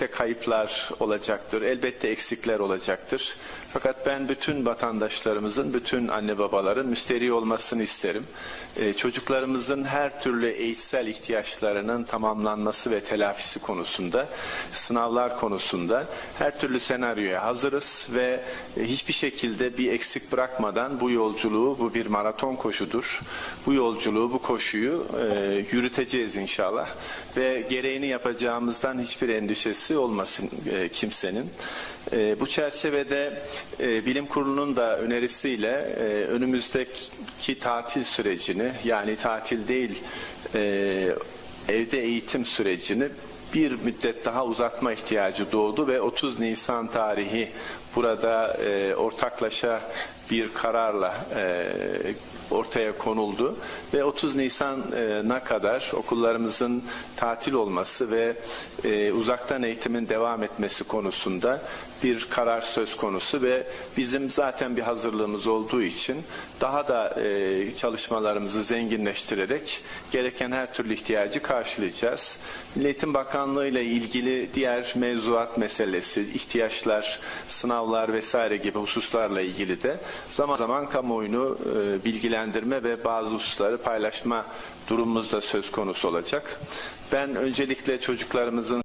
Elbette kayıplar olacaktır, elbette eksikler olacaktır. Fakat ben bütün vatandaşlarımızın, bütün anne babaların müsterih olmasını isterim. Ee, çocuklarımızın her türlü eğitsel ihtiyaçlarının tamamlanması ve telafisi konusunda, sınavlar konusunda her türlü senaryoya hazırız ve e, hiçbir şekilde bir eksik bırakmadan bu yolculuğu, bu bir maraton koşudur. Bu yolculuğu, bu koşuyu e, yürüteceğiz inşallah ve gereğini yapacağımızdan hiçbir endişesi olmasın e, kimsenin. E, bu çerçevede e, Bilim Kurulu'nun da önerisiyle e, önümüzdeki tatil sürecini yani tatil değil e, evde eğitim sürecini bir müddet daha uzatma ihtiyacı doğdu ve 30 Nisan tarihi burada e, ortaklaşa bir kararla e, ortaya konuldu ve 30 Nisan'a kadar okullarımızın tatil olması ve e, uzaktan eğitimin devam etmesi konusunda bir karar söz konusu ve bizim zaten bir hazırlığımız olduğu için daha da e, çalışmalarımızı zenginleştirerek gereken her türlü ihtiyacı karşılayacağız. Milli Bakanlığı ile ilgili diğer mevzuat meselesi, ihtiyaçlar, sınavlar vesaire gibi hususlarla ilgili de zaman zaman kamuoyunu e, bilgilendirme ve bazı hususları paylaşma durumumuz da söz konusu olacak. Ben öncelikle çocuklarımızın